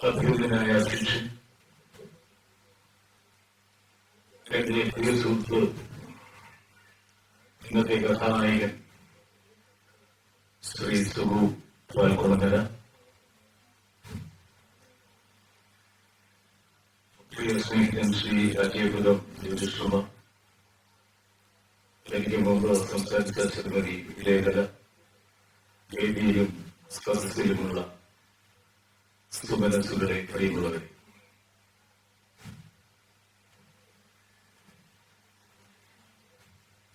അഭ്യുതനായ അധ്യക്ഷൻ എന്റെ പ്രിയ സുഹൃത്ത് ഇന്നത്തെ കഥാനായകൻ ശ്രീ സുഗു പാൽക്കുളങ്ങര പ്രിയ സ്നേഹിതൻ ശ്രീ അജയപുരം ജ്യോതിഷമ. എനിക്ക് മുമ്പ് സംസാരിച്ച ശ്രീമതി വേദിയിലും സുമനസുകളെ പ്രിയമുള്ളവരെ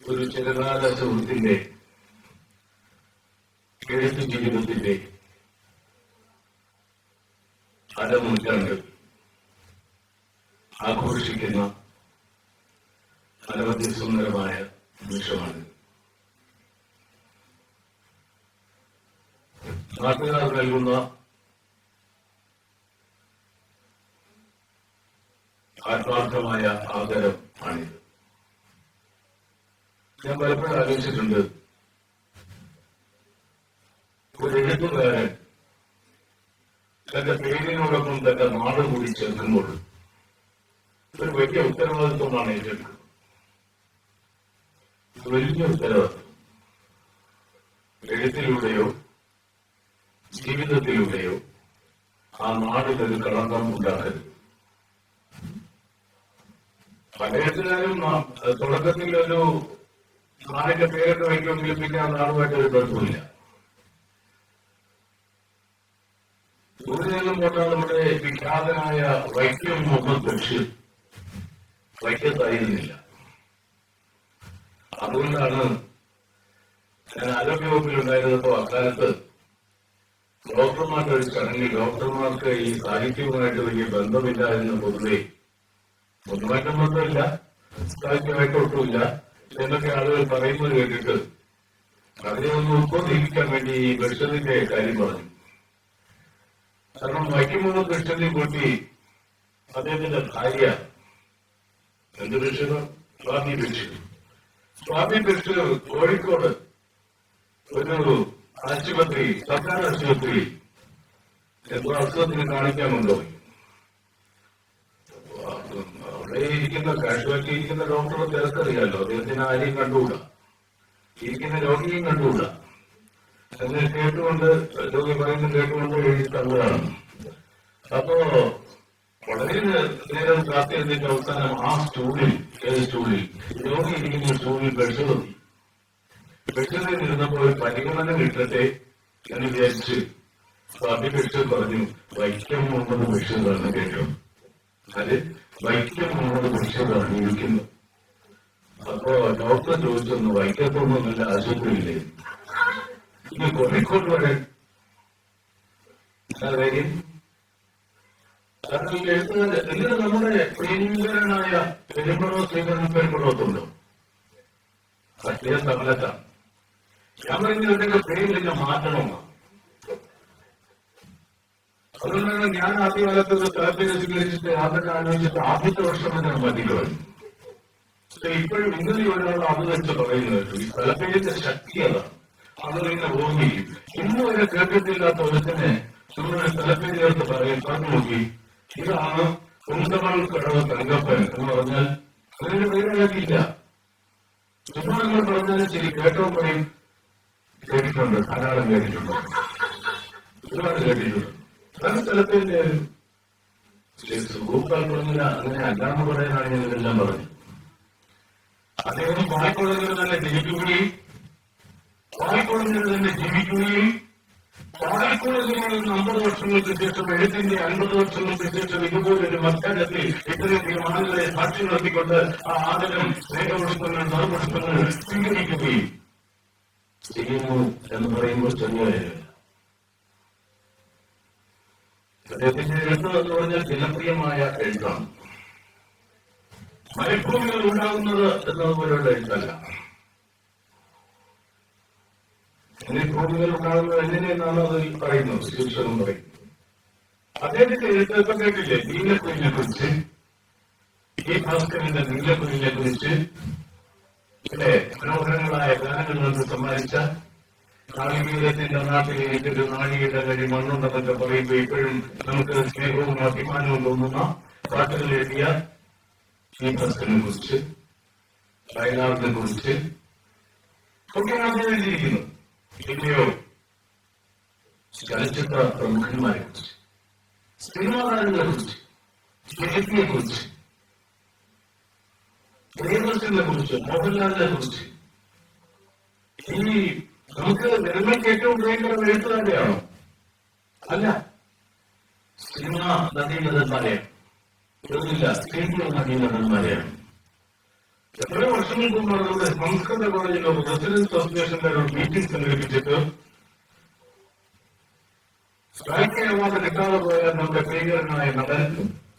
ഒരു ചെറുകാല സുഹൃത്തിന്റെ എഴുത്തു ജീവിതത്തിന്റെ അരനൂറ്റാണ്ട് ആഘോഷിക്കുന്ന അനവധി സുന്ദരമായ നിമിഷമാണ്. നാട്ടുകാർ നൽകുന്ന ആത്മാർത്ഥമായ ആദരം ആണിത്. ഞാൻ പലപ്പോഴും ആലോചിച്ചിട്ടുണ്ട് ഒരു എഴുത്തുകാരൻ തന്റെ പേരിനോടൊപ്പം തന്റെ നാട് കൂടി ചേർക്കുമ്പോൾ ഒരു വലിയ ഉത്തരവാദിത്വമാണ് ഏറ്റെടുക്കുന്നത്. വലിയ ഉത്തരവാദിത്വം. എഴുത്തിലൂടെയോ ജീവിതത്തിലൂടെയോ ആ നാടിനൊരു കളങ്കം ഉണ്ടാക്കരുത്. പല എഴുത്തുകാരും നാം- തുടക്കത്തിൽ ഒരു നാടിന്റെ പേരൊക്കെ വയ്ക്കുമെങ്കിലും പിന്നെ ആ നാടുമായിട്ട് ഒരു കുഴപ്പമില്ല. നിന്നും പോട്ടാൽ നമ്മുടെ വിഖ്യാതനായ വൈക്കം മുഹമ്മദ് ബഷീർ വൈക്കത്തായിരുന്നില്ല. അതുകൊണ്ടാണ് ഞാൻ ആരോഗ്യവകുപ്പിലുണ്ടായിരുന്നപ്പോ അക്കാലത്ത് ഡോക്ടർമാരുടെ ഒരു ചടങ്ങിൽ ഡോക്ടർമാർക്ക് ഈ സാഹിത്യവുമായിട്ട് വലിയ ബന്ധമില്ല എന്ന് പൊതുവെ. സാഹിത്യമായിട്ട് ഒട്ടുമില്ല. എന്നൊക്കെ ആളുകൾ പറയുന്നത് കേട്ടിട്ട് അതിനെ ഒന്ന് ഉൾക്കൊണ്ടിരിക്കാൻ വേണ്ടി ഈ ഭക്ഷണത്തിന്റെ കാര്യം പറഞ്ഞു. കാരണം വൈക്കുമ്പോൾ ഭക്ഷണത്തിൽ കൂട്ടി അദ്ദേഹത്തിന്റെ ഭാര്യ എന്ത് ബഷീർ സ്വാമി ബഷീർ സ്വാമി ബഷീർ കോഴിക്കോട് ഒരു ആശുപത്രി സർക്കാർ ആശുപത്രി എന്തോ അസുഖത്തിന് കാണിക്കാൻ കൊണ്ടുപോയി അവിടെ ഇരിക്കുന്ന കാഷ്വാലിറ്റി ഇരിക്കുന്ന ഡോക്ടറെ തിരക്കറിയാലോ അദ്ദേഹത്തിന് ആരെയും കണ്ടുകൂടാ? ഇരിക്കുന്ന രോഗിയും കണ്ടുകൂടാ? എന്ന് കേട്ടുകൊണ്ട് രോഗി പറയുന്നത് കേട്ടുകൊണ്ട് എഴുതി അപ്പോ വളരെ നേരം കാത്തിരുന്നിട്ട് അവസാനം ആ സ്റ്റൂളിൽ ഏത് സ്റ്റൂളിൽ രോഗി ഇരിക്കുന്ന സ്റ്റൂളിൽ ബെഡ് തോന്നി ബെഡിൽ ഇരുന്നപ്പോൾ ഒരു പരിഗണന കിട്ടട്ടെ എന്ന് വിചാരിച്ച് ബഷീർ പറഞ്ഞു വൈക്കം ഉണ്ടെന്ന് വിഷയം തന്നെ കേട്ടോ. അത് വൈക്കം മുഹമ്മദ് ബഷീറാണ് ഇരിക്കുന്നത് അപ്പോ ഡോക്ടർ ചോദിച്ചൊന്ന് വൈക്കത്തൊന്നും നല്ല ആശുപത്രിയില്ലേ ഇനി കോഴിക്കോട് വരെ. കാര്യം? കാരണം എഴുത്തുകാര് ഇതിന് നമ്മുടെ പ്രിയങ്കരനായ പെരുമ്പറോ ശ്രീധരൻ പെരുമ്പടോത്തുണ്ടോ അദ്ദേഹം സമലത്താണ് ഞാൻ പറയുന്നത് ഇവരുടെ പേരില്ല മാറ്റണമെന്ന് അതുകൊണ്ടാണ് ഞാൻ ആദ്യകാലത്ത് കാലത്ത് തലത്തിൽ സ്വീകരിച്ചിട്ട് ആദ്യം ആലോചിച്ചിട്ട് ആദ്യത്തെ വർഷം തന്നെ മതിക്കുമായിരുന്നു പക്ഷെ ഇപ്പോഴും ഇന്നലെ ഒരാൾ അത് വെച്ച് പറയുന്നത് ഈ തലപ്പേരിന്റെ ശക്തി അതാണ് അത് ഇങ്ങനെ ഓർമ്മിക്കും ഇന്ന് വരെ കേട്ടിട്ടില്ലാത്ത ഒരുത്തനെ നമ്മുടെ തലപ്പേരി ചേർത്ത് പറയും പറഞ്ഞു നോക്കി. ഇതാണ് കുന്തമൺ കടവ് തങ്കപ്പൻ എന്ന് പറഞ്ഞാൽ അതിന്റെ പേരാക്കിയില്ല ചുമ്മാ നിങ്ങൾ പറഞ്ഞാലും ശരി കേട്ടോ പറയും കേട്ടിട്ടുണ്ട്. ധാരാളം കേട്ടിട്ടുണ്ട്. ഒരുപാട് കേട്ടിട്ടുണ്ട്. തലപ്പേരിന്റെ സുഹൃത്താൽ പറഞ്ഞില്ല അങ്ങനെ അല്ലാന്ന് പറയാനാണ് ഞാൻ ഇതെല്ലാം പറഞ്ഞു. അദ്ദേഹം പാൽക്കൊള്ളുന്നത് തന്നെ ജനിക്കുകയും പാൽക്കൊള്ളുന്നത് തന്നെ ജീവിക്കുകയും നിന്ന് അമ്പത് വർഷങ്ങൾക്ക് ശേഷം എഴുത്തിന്റെ അൻപത് വർഷങ്ങൾക്ക് ശേഷം ഇതുപോലൊരു മത്സരത്തിൽ ഇത്രയധികം ആളുകളെ സാക്ഷി നിർത്തിക്കൊണ്ട് ആ ആദരം സ്നേഹപുഷ്പങ്ങൾ നറുപുഷ്പങ്ങൾ സ്വീകരിക്കുകയും ചെയ്യുന്നു എന്ന് പറയുമ്പോൾ ചെറിയ അദ്ദേഹത്തിന്റെ എഴുത്ത് എന്ന് പറഞ്ഞാൽ ജനപ്രിയമായ എഴുത്താണ്. മരുഭൂമികൾ ഉണ്ടാകുന്നത് എന്നതുപോലെയുള്ള എഴുത്തല്ല. മരുഭൂമികൾ ഉണ്ടാകുന്നത് എങ്ങനെയെന്നാണ് അതിൽ പറയുന്നത്? ശീർഷകം പറയുന്നത് അദ്ദേഹത്തിന്റെ എഴുത്ത് ഇപ്പൊ കേട്ടില്ലേ? നീലക്കുയിലിനെ കുറിച്ച്. ഈ ഭാസ്കരന്റെ നീലക്കുയിലിനെ കുറിച്ച്. മനോഹരങ്ങളായ ഗാനങ്ങൾ നമുക്ക് സമ്മാനിച്ച കാളിമീരത്തിന്റെ നാട്ടിൽ എനിക്കൊരു നാഴിയുടെ കഴി മണ്ണുണ്ടെന്നൊക്കെ പറയുമ്പോൾ ഇപ്പോഴും നമുക്ക് സ്നേഹവും അഭിമാനവും തോന്നുന്ന പാട്ടുകൾ എഴുതിയ ശ്രീപ്രസിനെ കുറിച്ച് വയനാടിനെ കുറിച്ച് ഒക്കെ നാം എഴുതിയിരിക്കുന്നു പിന്നെയോ ചലച്ചിത്ര പ്രമുഖന്മാരെ കുറിച്ച് സിനിമാ താരങ്ങളെ കുറിച്ച് വ്യക്തിയെ കുറിച്ച് പ്രിയദർശനെ കുറിച്ച് മോഹൻലാലിനെ കുറിച്ച് ഈ നമുക്ക് ജനങ്ങൾക്ക് ഏറ്റവും പ്രിയങ്കരം എഴുത്തുകാരെയാണോ അല്ല സിനിമ നടീനടന്മാരെയാണ് ഒന്നുമില്ല സ്ത്രീകൾ നടീനടന്മാരെയാണ് എത്രയോ വർഷങ്ങൾക്ക് മുമ്പ് നമ്മുടെ സംസ്കൃത കോളേജിലോ റെസിഡൻസ് അസോസിയേഷന്റെ ഒരു മീറ്റിംഗ് സംഘടിപ്പിച്ചിട്ട് സാഹിത്യ അവാർഡ് കിട്ടാതെ പോയ നമ്മുടെ പ്രിയങ്കരനായ നടൻ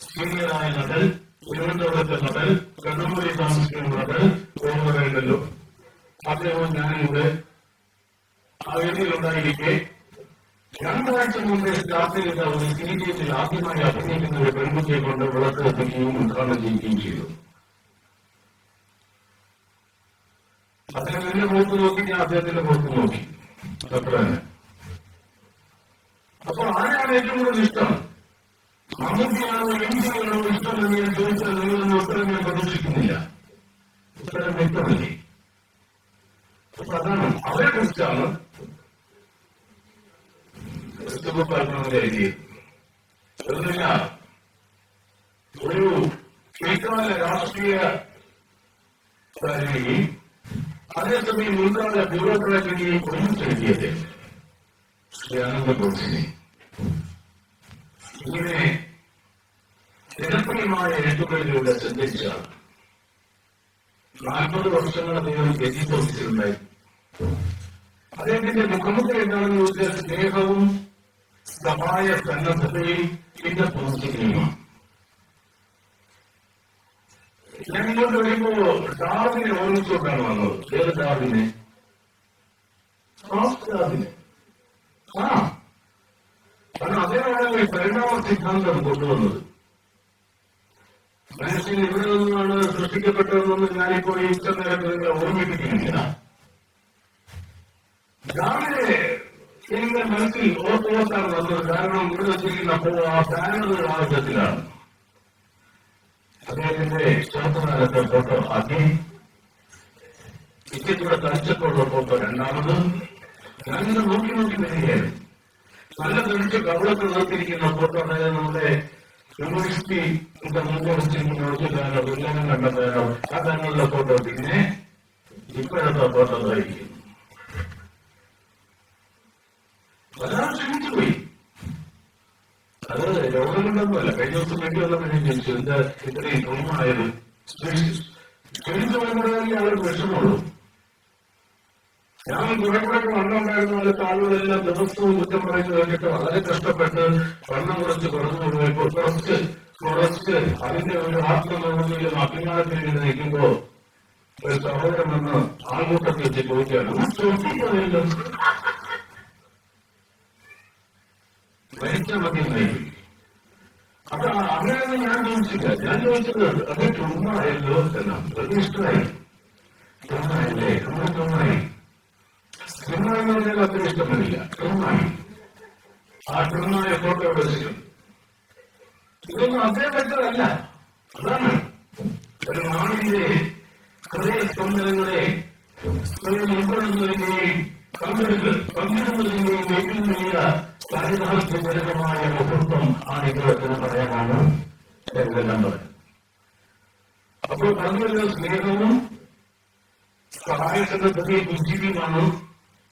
സീനിയറായ നടൻ തിരുവനന്തപുരത്തെ നടൻ കണ്ണൂരിൽ താമസിക്കുന്ന നടൻ ഓർമ്മ വേണ്ടല്ലോ അദ്ദേഹവും ഞാനിവിടെ ആ വേദിയിലുണ്ടായിരിക്കെ രണ്ടാഴ്ച മുമ്പേ ചെയ്ത ഒരു സീരിയലിൽ ആദ്യമായി അഭിനയിക്കുന്ന ഒരു പെൺകുട്ടിയെ കൊണ്ട് വിളക്ക് എത്തിക്കുകയും ഉദ്ഘാടനം ചെയ്യുകയും ചെയ്തു. അദ്ദേഹം എന്റെ മുഖത്ത് നോക്കി ഞാൻ അദ്ദേഹത്തിന്റെ മുഖത്ത് നോക്കി. അത്ര തന്നെ അപ്പൊ ആരാണ് ഏറ്റവും കൂടുതൽ ഇഷ്ടം? മമ്മൂട്ടിയാണോ എംജിയാണോ ഇഷ്ടം എന്ന് ഞാൻ ചോദിച്ചാൽ നിങ്ങളൊന്നും ഉത്തരം ഞാൻ പ്രതീക്ഷിക്കുന്നില്ല. ഉത്തരം വ്യക്തമല്ലേ? അപ്പൊ അതാണ് അവരെ കുറിച്ചാണ് ക്രിസ്തുഭക്തന്മാരെ എഴുതിയത് ഒന്നുമില്ല ഒരു പിൽക്കാല രാഷ്ട്രീയ കാരനെയും അതേസമയം മുൻകാല ബ്യൂറോക്രാറ്റിനെയും ഒരുമിച്ചെഴുതിയത് ശ്രീ ആനന്ദബോസിനെ ഇങ്ങനെ ജനപ്രിയമായ എഴുത്തുകളിലൂടെ സഞ്ചരിച്ച നാൽപ്പത് വർഷങ്ങൾ അദ്ദേഹം ഗതി ഓഫീസിലുണ്ടായി അദ്ദേഹത്തിന്റെ മുഖമുദ്ര എന്താണെന്ന് ചോദിച്ചാൽ സ്നേഹവും സഹായ സന്നദ്ധതയും പിന്നെ പോസിറ്റീവുമാണ് ഞാൻ ഇങ്ങോട്ട് വരുമ്പോ ഡാർവിനെ ഓർമ്മിച്ചുകൊണ്ടാണ് വന്നത് ഏത് ഡാർവിനെ ഡാർവിനെ ആ കാരണം അദ്ദേഹമാണ് ഈ പരിണാമ സിദ്ധാന്തം കൊണ്ടുവന്നത് മനുഷ്യൻ ഇവിടെ നിന്നാണ് സൃഷ്ടിക്കപ്പെട്ടതെന്നൊന്നും ഞാനിപ്പോൾ ഈ ഉച്ച നേരത്ത് നിങ്ങളെ ഓർമ്മിപ്പിക്കുന്നില്ല രാവിലെ എന്റെ മനസ്സിൽ ഓർത്തോർത്താണ് വന്നത് കാരണം ഇവിടെ വെച്ചിരിക്കുന്ന ആ ബാനർ ആവശ്യത്തിലാണ് അദ്ദേഹത്തിന്റെ ചെറുപ്പകാലത്തെ ഫോട്ടോ ആദ്യം ടിക്കറ്റിവിടെ കളിച്ചപ്പോഴുള്ള ഫോട്ടോ രണ്ടാമത് ഞാനിങ്ങനെ നോക്കി നോക്കി വരികയാണ് നല്ല തെളിച്ച് കവളത്ത് നിർത്തിയിരിക്കുന്ന ഫോട്ടോ അതായത് നമ്മുടെ യൂണിവേഴ്സിറ്റി മുമ്പ് വെച്ചിരിക്കുന്ന ഒഴിച്ചുകാരോ വില്ലനം കണ്ടതാരോ ആ തന്നെയുള്ള ഫോട്ടോ പിന്നെ ഇപ്പോഴത്തെ ഫോട്ടോ ആയിരിക്കും വല്ലാതെ ക്ഷമിച്ചുപോയി അത് രോഗം കഴിഞ്ഞ ദിവസം വേണ്ടി വന്നപ്പോൾ ഞാൻ ചോദിച്ചു. എന്താ ഇത്രയും രോഗമായത് ക്ഷണിച്ചു വരുമ്പോഴേ അവർക്ക് വിഷമുള്ളൂ ഞാൻ കുറെ കൂടെ വണ്ണമുണ്ടായിരുന്ന പോലത്തെ ആളുകളെല്ലാം ദിവസവും കുറ്റം പറയുന്നത് കേട്ടിട്ട് വളരെ കഷ്ടപ്പെട്ട് വണ്ണം കുറച്ച് കുറഞ്ഞു കൊടുക്കുമ്പോൾ കുറച്ച് കുറച്ച് അതിന്റെ ഒരു ആത്മനിർമ്മിലും അഭിമാനത്തിൽ നിൽക്കുമ്പോ ഒരു സഹോദരൻ വന്ന് ആൾക്കൂട്ടത്തിൽ ചോദിക്കുകയാണ്. ചോദിക്കുന്നതല്ലോ മരിച്ച മതിയായി അപ്പൊ അങ്ങനെയൊന്നും ഞാൻ ചോദിച്ചില്ല. ഞാൻ ചോദിച്ചത് അത് ചുമ്മായല്ലോ എന്നാണ് അത് ഇഷ്ടമായി. നമ്മൾ ചുമ്മായി. ചുമ്മാ എന്ന് പറഞ്ഞാൽ അത്ര ഇഷ്ടപ്പെടില്ല ചുമ്മായി. ആ വെച്ചിട്ടുണ്ട് ഇതൊന്നും അത്രയും പറ്റതല്ല. അതാണ്. ഒരു സ്വയം ഉൾപ്പെടുന്നതിന്റെയും പങ്കെടുത്ത് പങ്കിടുന്നതിന്റെയും ഏറ്റവും വലിയ ചരിതാർത്ഥജനകമായ മുഹൂർത്തം ആണ് ഇദ്ദേഹത്തിന് പറയാനാണ് എന്തെല്ലാം പറയുന്നത് അപ്പോൾ പറഞ്ഞത് സ്നേഹവും സഹായസന്നദ്ധതയും ബുദ്ധിയുമാണ്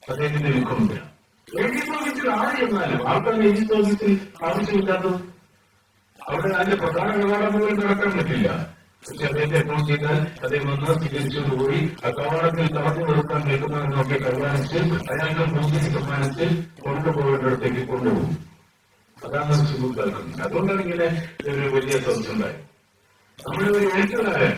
അദ്ദേഹത്തിന്റെ മുഖമുദ്ര എഴുതി ഓഫീസിൽ ആര് ചെന്നാലും ആർക്കാണ് എഴുതി ഓഫീസിൽ ആവശ്യമില്ലാത്തത് അവിടെ അതിന്റെ പ്രധാന പോലും നടക്കാൻ പറ്റില്ല. പക്ഷെ അദ്ദേഹത്തെ അപ്രോച്ച് ചെയ്താൽ അദ്ദേഹം വന്ന് സ്വീകരിച്ചുകൊണ്ട് പോയി ആ കവാടത്തിൽ തടഞ്ഞു നിർത്താൻ നിൽക്കുന്നതെന്നൊക്കെ തീരുമാനിച്ച് അയാൾക്ക് പൂജ തീരുമാനിച്ച് കൊണ്ടുപോകേണ്ടിടത്തേക്ക് കൊണ്ടുപോകും. അതാണ് സുഹൃത്തുക്കൾ അതുകൊണ്ടാണ് ഇങ്ങനെ ഒരു വലിയ സംശയമുണ്ടായി നമ്മുടെ ഒരു എഴുത്തുകാരൻ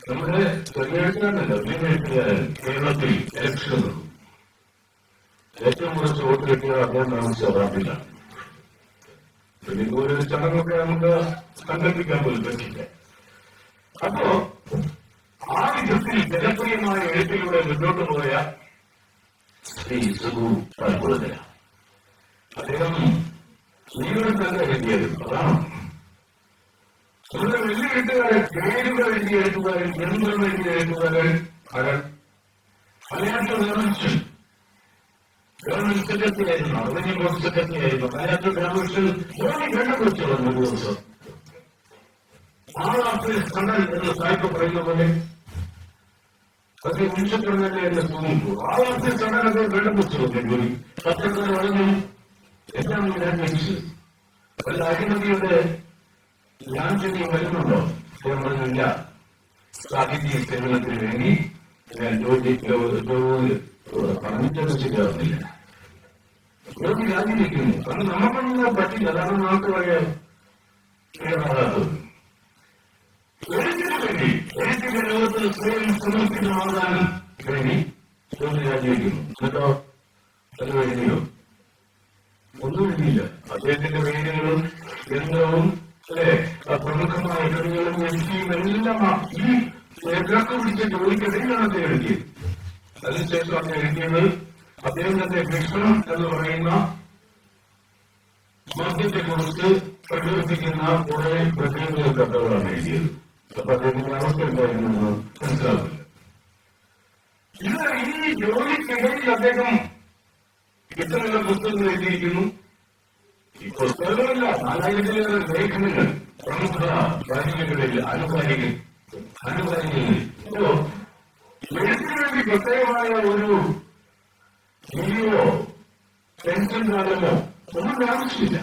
നമ്മുടെ ചെറിയ എഴുത്തുകാരൻ കേരളത്തിൽ ഇലക്ഷൻ ഏറ്റവും കുറച്ച് വോട്ട് കിട്ടിയത് അദ്ദേഹം താമസിച്ച അറാബിലാണ് ഒരു ചടങ്ങൊക്കെ നമുക്ക് സങ്കല്പിക്കാൻ പോലും പറ്റില്ല. അപ്പോ ആ വിധത്തിൽ ജനപ്രിയമായ എഴുത്തിലൂടെ മുന്നോട്ട് പോയ ശ്രീ സുഗു പാൽക്കുളത്തില അദ്ദേഹം ജീവിതത്തല്ല എഴുതിയത് അതാണ് നമ്മുടെ വലിയ എഴുത്തുകാരൻ പേരുകൾ എഴുതിയ എഴുത്തുകാരൻ ഗ്രന്ഥങ്ങൾ എഴുതിയ എഴുത്തുകാരൻ ആരാൻ മലയാള ഗവൺമെന്റ് ഗവൺമെന്റ് സെക്രട്ടറി ആയിരുന്നു റവന്യൂ ബോർഡ് സെക്രട്ടറി ആയിരുന്നു മലയാള ഗവൺമെന്റ് ജോലി വേണ്ട വെച്ചു വന്നു ഒരു ദിവസം ആളാപ്പിൽ കണ്ണൽ എന്ന് സായിപ്പ് പറയുന്ന പോലെ അത് നിമിഷത്തിലല്ലേ എന്നെ തോന്നിപ്പോ ആളാപ്പിൽ കണ്ണൽ അത് വേണ്ട വെച്ചു എന്താണ് ഞാൻ ചോദിച്ചു വല്ല അഴിമതിയുടെ ലാഞ്ചനി വരുന്നുണ്ടോ ഇല്ല സാഹിത്യ സേവനത്തിന് വേണ്ടി പറഞ്ഞിട്ടൊന്നും ശരിയാവുന്നില്ല ജോലി രാജിവെക്കുന്നു കാരണം നമുക്കൊന്നും പറ്റില്ല അതാണ് നമുക്ക് പറയാം കേരളാത്തത് എഴുത്തിന് വേണ്ടി സ്വയം സമർപ്പിതമാകാൻ വേണ്ടി ജോലി രാജിവെക്കുന്നു എന്നിട്ടോ? അത് എഴുതിയോ? ഒന്നും എഴുതിയില്ല അദ്ദേഹത്തിന്റെ പേരുകളും ഗ്രന്ഥവും അല്ലെ? പ്രമുഖമായ കവികളും എഴുതിയും എല്ലാം ഈ രേഖക്ക് പിടിച്ച ജോലിക്കിടയിലാണ് അദ്ദേഹം എഴുതിയത്. അതിനുശേഷം അദ്ദേഹം എഴുതിയത് അദ്ദേഹത്തിന്റെ കൃഷ്ണൻ എന്ന് പറയുന്ന മദ്യത്തെ കുറിച്ച് പ്രകടിപ്പിക്കുന്ന കുറെ പ്രകൃതികൾ കഥകളാണ് എഴുതിയത്. അപ്പൊ അദ്ദേഹത്തിന്റെ അവസ്ഥ എന്തായിരുന്നു മനസ്സിലാവില്ല. ഇത് ഈ ജോലിക്കിടയിൽ അദ്ദേഹം ഇത്തരമുള്ള പുസ്തകങ്ങൾ എഴുതിയിരിക്കുന്നു? ഈ പുസ്തകങ്ങളല്ല നാലായിരത്തിലേറെ ലേഖനങ്ങൾ. പ്രമുഖ കാര്യങ്ങളിൽ എഴുത്തിന് വേണ്ടി പ്രത്യേകമായ ഒരു പെൻഷൻ കാലമോ ഒന്നും ആവശ്യമില്ല.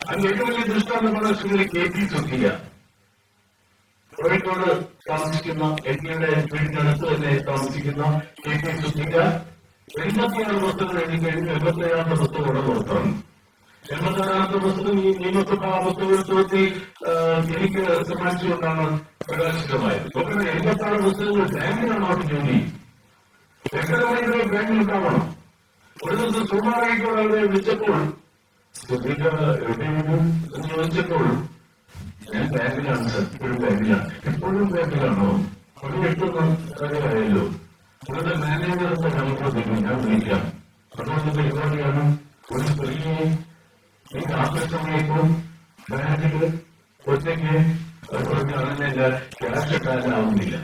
അതിന് ഏറ്റവും വലിയ ദൃഷ്ടാന്തമാണ് ശ്രീ കെ പി സുധിയ. കോഴിക്കോട് താമസിക്കുന്ന എന്നിയുടെ വീടിനടുത്ത് തന്നെ താമസിക്കുന്ന കെ പി സുഖിയ എൺപത്തിയാറ് പുസ്തകം എഴുതി കഴിഞ്ഞ് എൺപത്തിയേഴാമത്തെ പുസ്തകം പുറത്താണ് എൺപത്തിയാറാമത്തെ പുസ്തകം ഈ നിയമസഭാ പുസ്തകോത്സവത്തിൽ എനിക്ക് സമ്മാനിച്ചുകൊണ്ടാണ് പ്രകാശിതമായത്. എൺപത്താറ് പുസ്തകങ്ങൾ ബാങ്കിലാണ് അവർക്ക് ജോലി. എങ്ങനെ ബാങ്കിൽ ഉണ്ടാവണം? ഒരു ദിവസം സുമാറായിക്കോട് അവരെ വിളിച്ചപ്പോൾ എവിടെയാണ് എന്ന് ചോദിച്ചപ്പോൾ ഞാൻ ബാങ്കിലാണ് സർ. ഇപ്പോഴും ബാങ്കിലാണ്. എപ്പോഴും ബാങ്കിലാണോ? അവിടെ എട്ടുന്ന കാര്യമായല്ലോ ഇവിടുത്തെ മാനേജറിന്റെ നമുക്കൊന്നും ഞാൻ വിളിക്കാം. അതുകൊണ്ട് പരിപാടിയാണ് ഒരു സ്ത്രീയെ ഈ ആവശ്യസമയത്തും ബാങ്കിൽ ഒറ്റയ്ക്ക് അതുകൊണ്ട് അങ്ങനെ ക്യാഷ് ഇട്ടാനാവുന്നില്ല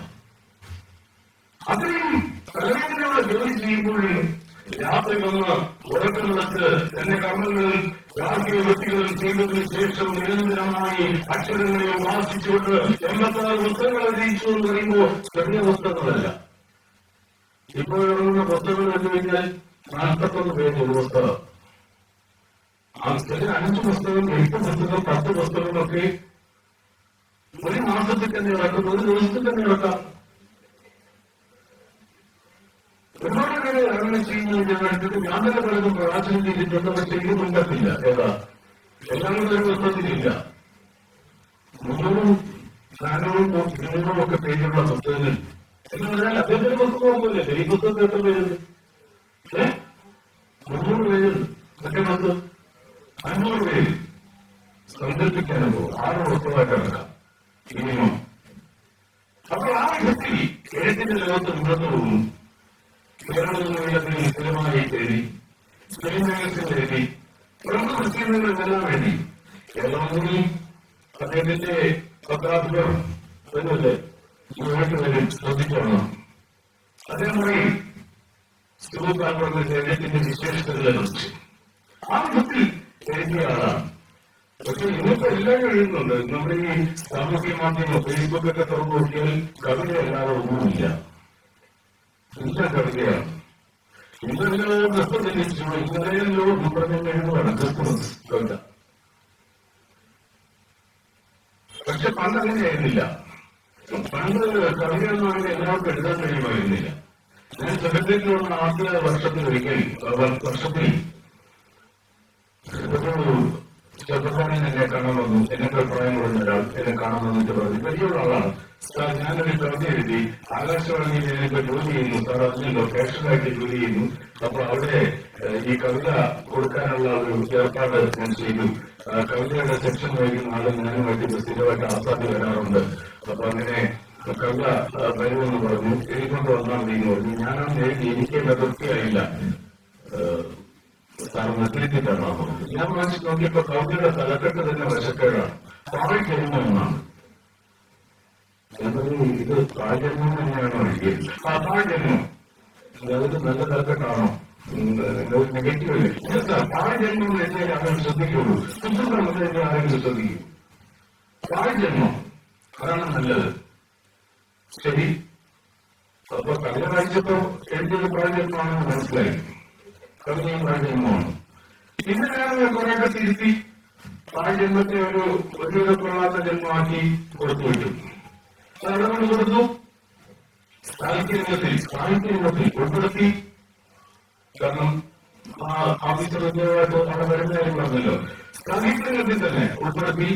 അത്രയും തലവേദനയുള്ള ജോലി ചെയ്യുമ്പോഴും രാത്രി വന്ന് ഉറക്കമുള്ളത് എന്റെ കർമ്മങ്ങളിൽ രാഷ്ട്രീയ വ്യക്തികളും ചെയ്തതിനു ശേഷം നിരന്തരമായി അക്ഷരങ്ങളെ വാസിച്ചുകൊണ്ട് എൺപത്താറ് പുസ്തകങ്ങൾ അറിയിച്ചു എന്ന് പറയുമ്പോൾ ചെറിയ പുസ്തകങ്ങളല്ല ഇപ്പോൾ ഇറങ്ങുന്ന പുസ്തകങ്ങൾ എന്ന് കഴിഞ്ഞാൽ നാൽപ്പത്തൊന്ന് പേജ് ഒരു പുസ്തകം ആ ചില അഞ്ച് പുസ്തകം എട്ട് പുസ്തകം പത്ത് പുസ്തകങ്ങളൊക്കെ ഒരു മാസത്തിൽ തന്നെ ഇറക്കും ഒരു ദിവസത്തിൽ തന്നെ ഇറക്കാം ഒരുപാട് പേര് അങ്ങനെ ചെയ്യുന്നത് ഞാൻ കണ്ടിട്ട് ഞാൻ തന്നെ പലതും പ്രകാശനം ചെയ്തിട്ടുണ്ട് പക്ഷെ ഇത് മുൻപത്തില്ല. ഏതാ എല്ലാം കൂടെ ഒരു പുസ്തകത്തിലില്ല. മുന്നൂറും ഒക്കെ പേജുള്ള പുസ്തകങ്ങൾ. എന്ന് പറഞ്ഞാൽ അദ്ദേഹത്തിന്റെ പുസ്തകം ഒന്നുമില്ല. ഈ പുസ്തകത്തിൽ എത്ര പേരുണ്ട്? ഏ? മുന്നൂറ് പേരുണ്ട്. മറ്റേ പത്ത് അഞ്ഞൂറ് പേര് സങ്കല്പിക്കാനോ ആറ് പുസ്തകമായിട്ട് ഇറക്കാം മിനിമം അപ്പോൾ ആ വിധത്തിൽ എഴുത്തിന്റെ ലോകത്ത് മുന്നോട്ട് പോകുന്നു കേരളത്തിൽ സ്ഥിരമായി എഴുതി സ്ത്രീമേഖലത്തിൽ എഴുതി പ്രമുഖ ക്രിസ്ത്യനെല്ലാം എഴുതി കേരളത്തിൽ അദ്ദേഹത്തിന്റെ പത്രാധിപർ എന്നല്ലേ ഇവർക്ക് വരും ശ്രദ്ധിച്ചോളണം അദ്ദേഹം പറയും പക്ഷെ ആയിരുന്നില്ല നമ്മുടെ പക്ഷെ പണ്ട് അങ്ങനെയായിരുന്നില്ല പണ്ട് കവിത എന്ന് പറയുന്നത് എല്ലാവർക്കും എഴുതാൻ കഴിയുമായിരുന്നില്ല. ഞാൻ സെക്രട്ടറിയിലുള്ള ആദ്യ വർഷത്തിൽ ഒരിക്കൽ വർഷത്തിൽ ചെറുപ്പക്കാരൻ എന്നെ കാണാൻ വന്നു എന്നൊക്കെ പ്രായം കുറഞ്ഞ ഒരാൾ എന്നെ കാണാൻ വന്നിട്ട് പറഞ്ഞു വലിയുള്ള ആളാണ് സാർ ഞാനൊരു കവിത എഴുതി ആകാശവാണിയിൽ ഞാനിപ്പോ ജോലി ചെയ്യുന്നു സാർ അതിന് ഫാഷനായിട്ട് ജോലി ചെയ്യുന്നു അപ്പൊ അവിടെ ഈ കവിത കൊടുക്കാനുള്ള ഒരു ഏർപ്പാട് ഞാൻ ചെയ്തു കവിതയുടെ സെക്ഷൻ വഹിക്കുന്ന ആൾ ഞാനുമായിട്ട് സ്ഥിരമായിട്ട് ആസാദി വരാറുണ്ട് അപ്പൊ അങ്ങനെ കവിത വരുമെന്ന് പറഞ്ഞു എഴുതിക്കൊണ്ട് വന്നാൽ എന്ന് പറഞ്ഞു ഞാനാണ് എഴുതി എനിക്ക് നിർത്തിയായില്ല നിർത്തിയിട്ടാണ് ഞാൻ മനസ്സിൽ നോക്കിയപ്പോ കവിതയുടെ തലക്കെട്ട് തന്നെ വശക്കേടാണ്. എന്നാണ് ഞാൻ പറഞ്ഞു ഇത് പാഴ്ജന്മം തന്നെയാണോ എഴുതിയത് ആ പാഴ്ജന്മം അതൊരു നല്ല തലക്കെട്ടാണോ? നെഗറ്റീവ് അല്ലേ? പാഴ്ജന്മം എന്നെ അവൻ ശ്രദ്ധിക്കുള്ളൂ. എന്നെ ആരെങ്കിലും ശ്രദ്ധിക്കും. പാഴ്ജന്മം അതാണ് നല്ലത്. ശരി. അപ്പൊ കവിത വായിച്ചപ്പോ എഴുതിയത് പ്രാജന്മമാണെന്ന് മനസ്സിലായി. കവിതയും പ്രാജന്മമാണ് പിന്നെ ഞാൻ കുറെയൊക്കെ തിരുത്തി പ്രാജന്മത്തെ ഒരു ഒരുവിധ കൊള്ളാത്ത ജന്മമാക്കി കൊടുത്തു വിട്ടു. അവിടെ കൊണ്ട് കൊടുത്തു. സാഹിത്യരംഗത്തിൽ സാഹിത്യരംഗത്തിൽ ഉൾപ്പെടുത്തി. കാരണം ആ ആവശ്യമായിട്ട് അവിടെ വരുന്ന കാര്യം പറഞ്ഞല്ലോ. സാഹിത്യരംഗത്തിൽ തന്നെ ഉൾപ്പെടുത്തി.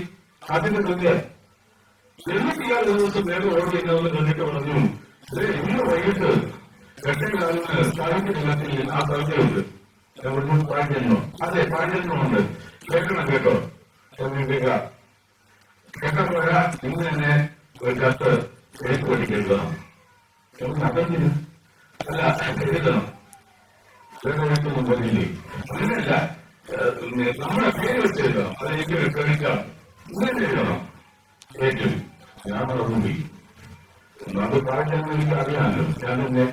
അതിന്റെ തന്നെ ഒരു ദിവസം നേരെ ഓടി എന്നതെന്ന് കണ്ടിട്ട് പറഞ്ഞു "ദേ, ഇന്ന് വൈകിട്ട് കെട്ടിക്കാലിന് കാലത്ത് സാഹിത്യരംഗത്തിൽ ആ കവിതയുണ്ട് എവിടുന്ന് പാഴ്ജന്മം അതെ പാഴ്ജന്മമുണ്ട് കേൾക്കണം കേട്ടോ. എന്നിട്ട് കേട്ടോ പോരാ ഇന്ന് തന്നെ ഒരു കത്ത് എഴുത്ത് പഠിക്കുക അതെന്തിന് അല്ല എഴുതണം. വേറൊന്നും പറഞ്ഞില്ലേ അങ്ങനെയല്ല. നമ്മുടെ പേര് വെച്ചെഴുതാം അത് എനിക്ക് കഴിക്കാം ഇങ്ങനെ എഴുതണം. ഏറ്റവും. ഞാൻ മറന്നുപോയി അത് പറഞ്ഞാൽ എനിക്ക് അറിയാമല്ലോ. ഞാൻ എന്നെ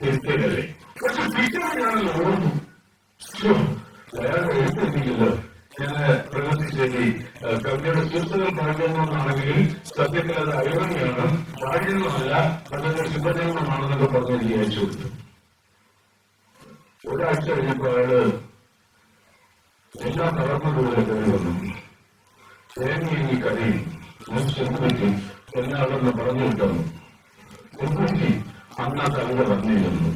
തിരിച്ചേക്കല്ലേ പക്ഷെ ടീച്ചറിനാണല്ലോ ഓർമ്മ? അയാൾ എഴുത്തില്ലല്ലോ ഞാൻ പ്രവർത്തിച്ചേരി കവിതയുടെ സുഹൃത്തുക്കൾ പറഞ്ഞെന്നാണെങ്കിൽ സത്യത്തിൽ അത് അയോണിയാണ് പാഴുന്നതല്ല അതൊരു ശുഭജന്മമാണെന്നൊക്കെ പറഞ്ഞ് കൊടുത്തു ഒരാഴ്ച കഴിഞ്ഞപ്പോ അയാൾ എല്ലാം തളർന്നതുപോലെ കയറി വന്നു തേങ്ങ ഈ കഥയും ഞാൻ ചെന്ന് പറ്റും എല്ലാവരും പറഞ്ഞു വിട്ടു ഒന്നുകിൽ അന്ന് ആ കവിത പറഞ്ഞിരുന്നു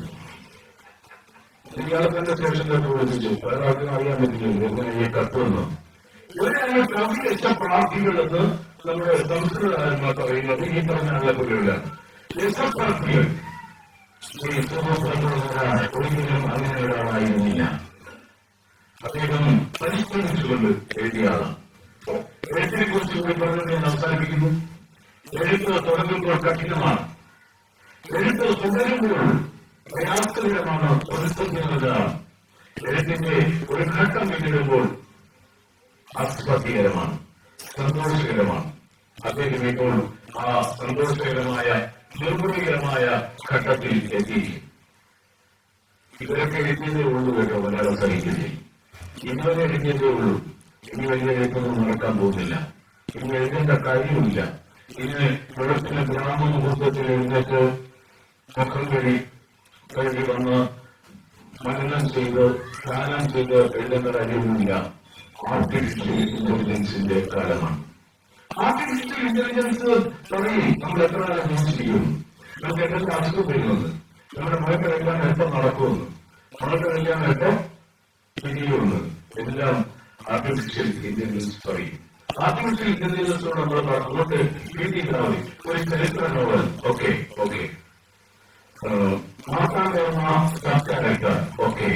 തന്നെ സ്റ്റേഷനിലേക്ക് വിളിച്ചു പലർക്കും അറിയാൻ പറ്റില്ല എങ്ങനെ ഈ കത്ത് വന്നു ഇവരാണ് വെച്ച പ്രാർത്ഥികളെന്ന് നമ്മുടെ സംസ്കൃതകാരന്മാർ പറയുന്നത് ഈ പറഞ്ഞ ആളെപ്പോലെയാണ് രസപ്രാർത്ഥികൾ ഒരിക്കലും അങ്ങനെ ഒരാളായിരുന്നില്ല. അദ്ദേഹം പരിശ്രമിച്ചുകൊണ്ട് എഴുതിയ ആളാണ്. എഴുത്തിനെ കുറിച്ച് കൂടി പറഞ്ഞത് ഞാൻ അവസാനിപ്പിക്കുന്നു. എഴുത്ത് തുടങ്ങുമ്പോൾ കഠിനമാണ്. എഴുത്ത് തുടരുമ്പോൾ പ്രയാസകരമാണ് പ്രതിസന്ധികളാണ് എഴുത്തിന്റെ ഒരു ഘട്ടം പിന്നിടുമ്പോൾ ആസ്വാദ്യകരമാണ് സന്തോഷകരമാണ്. അദ്ദേഹം ഇപ്പോൾ ആ സന്തോഷകരമായ നിർമ്മലകരമായ ഘട്ടത്തിൽ എത്തിയിരിക്കും ഇവരൊക്കെ എഴുതിയതേ ഉള്ളൂ കേട്ടോ മലയാളം സാഹിത്യത്തിൽ ഇതുവരെ എഴുതിയതേ ഉള്ളൂ. ഇനി വലിയ നടക്കാൻ പോകുന്നില്ല. ഇനി എഴുതേണ്ട കാര്യമില്ല ഇനി വെളുപ്പിന് ഗ്രാമമുഹൂർത്തത്തിൽ എഴുന്നേറ്റ് മുഖം കഴി കഴുകി വന്ന് മനനം ചെയ്ത് ധ്യാനം ചെയ്ത് എഴുതേണ്ട കാര്യമൊന്നുമില്ല ആർട്ടിഫിഷ്യൽ ഇന്റലിജൻസിന്റെ കാലമാണ്. ആർട്ടിഫിഷ്യൽ ഇന്റലിജൻസ് തുടങ്ങി നമ്മൾ എത്ര കാലം ജീവിച്ചിരിക്കും നമുക്ക് എത്ര അസുഖം വരുന്നത് നമ്മുടെ മുഖത്തെല്ലാം എപ്പം നടക്കുമെന്ന്? മുഖത്തെല്ലാം എപ്പം തിരിയുമെന്ന് എല്ലാം ആർട്ടിഫിഷ്യൽ ഇന്റലിജൻസ് പറയും. ആർട്ടിഫിഷ്യൽ ഇന്റലിജൻസ് നമ്മൾ അങ്ങോട്ട് എഴുതിയിട്ടാൽ ഒരു ചരിത്ര നോവൽ ഓക്കെ ഓക്കെ മാതാപിതാ സംസ്കാരക്കാർ ഓക്കെ.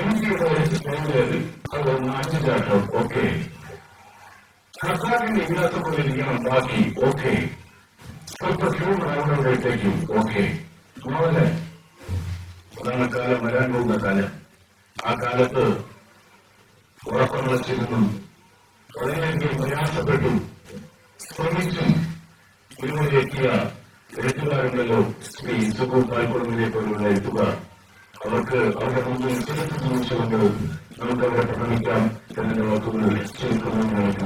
എംജിയുടെ സ്പെയിനിൽ അത് നാച്ചുചാട്ടം ഓക്കെ സർക്കാരിന്റെ പോലെ ഇരിക്കണം ബാക്കി ഓക്കെ സ്വല്പ ഹ്യൂമർ ആവുന്നവരേക്കും ഓക്കെ നോവൽ അതാണ് കാലം വരാൻ പോകുന്ന കാലം ആ കാലത്ത് ഉറക്കമുളച്ചിരുന്നു വളരെയധികം പ്രയാസപ്പെട്ടു ശ്രമിച്ചും ഇവിടെ എത്തിയ എഴുത്തുകാരുണ്ടല്ലോ ശ്രീ സുഖു പാൽക്കുളമിനെ പോലുള്ള എഴുത്തുകാർ അവർക്ക് അവരുടെ മുമ്പിൽ ചിലത്ത് ചോദിച്ചുകൊണ്ട് നമുക്ക് അവരെ പ്രണമിക്കാം എന്നതിന്റെ വാക്കുകൾ ചുരുക്കമെന്ന് നമുക്ക്